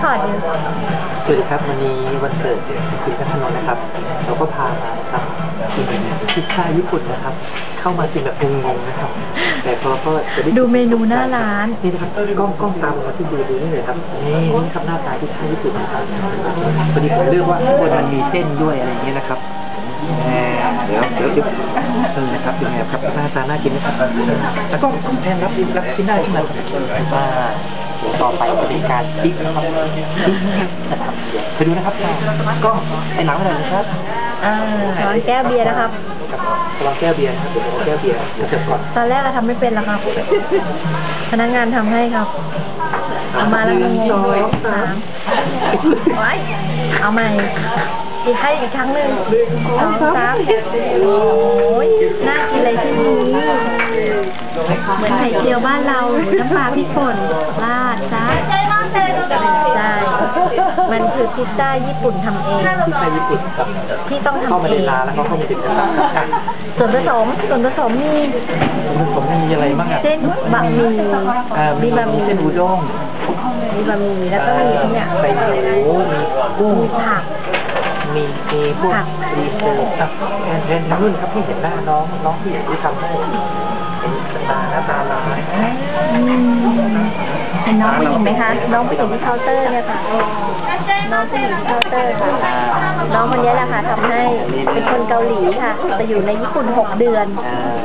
คอร์ดอยู่สวัสดีครับวันนี้วันเกิดคุณพัฒนนท์นะครับ เราก็พามานะครับกินพิซซ่าญี่ปุ่นนะครับ เข้ามากินแบบงงๆนะครับ แต่พอก็จะได้ดูเมนูหน้าร้านนี่นะครับกล้องกล้องตามมาที่ดูดูนี่เลยครับนี่นี่ครับหน้าตาพิซซ่าญี่ปุ่นนะครับพอดีผมเลือกว่าข้างบนมันมีเส้นด้วยอะไรอย่างเงี้ยนะครับแหมเดี๋ยวเดี๋ยวเดี๋ยวเออนะครับเป็นไงครับหน้าตาน่ากินนะครับแล้วก็ต้องแทนรับรับที่หน้าที่มันมา เดี๋ยวต่อไปจะเป็นการติ๊กนะครับติ๊กนะครับเดี๋ยวไปดูนะครับกล้องไอ้หลังอะไรนะครับอ่าร้อนแก้วเบียร์นะครับลองแก้วเบียร์นะครับเดี๋ยวลองแก้วเบียร์เดี๋ยวเสร็จก่อนตอนแรกเราทำไม่เป็นหรอกครับ พนักงานทำให้ครับเอามาแล้วงงสองๆสาสามมไว้เอาใหม่อีกให้อีกครั้งหนึ่งสองสามโอ้ยน่ากินเลยที่นี้เหมือนไข่เจียวบ้านเราน้ำปลาพริกป่นรา มันคือพิซซ่าญี่ปุ่นทำเองพิซซ่าญี่ปุ่นครับที่ต้องเข้าทำมาเอในงร้านแล้วเขาก็มีติดกระดาษครับส่วนผสมส่วนผสมมีผมมีอะไรบ้างอะเส้นบะหมี่อ่ามีมีบะหมี่ เส้นอุด้งมีบะหมี่แล้วก็มีเนี่ยใส่หมูมีกุ้ง มีผัก มีมีพวกผักรีเซลครับแทนแทนทางนุ่นครับที่เห็นหน้าน้องน้องผู้หญิงที่ทำให้เป็นตาหน้าตาลายอืม เห็นน้องผู้หญิงไหมคะ น้องผู้หญิงที่เคาน์เตอร์เนี่ยค่ะ น้องผู้หญิงที่เคาน์เตอร์ค่ะ น้องคนนี้แหละค่ะทำให้เป็นคนเกาหลีค่ะแต่อยู่ในญี่ปุ่นหกเดือนอ่า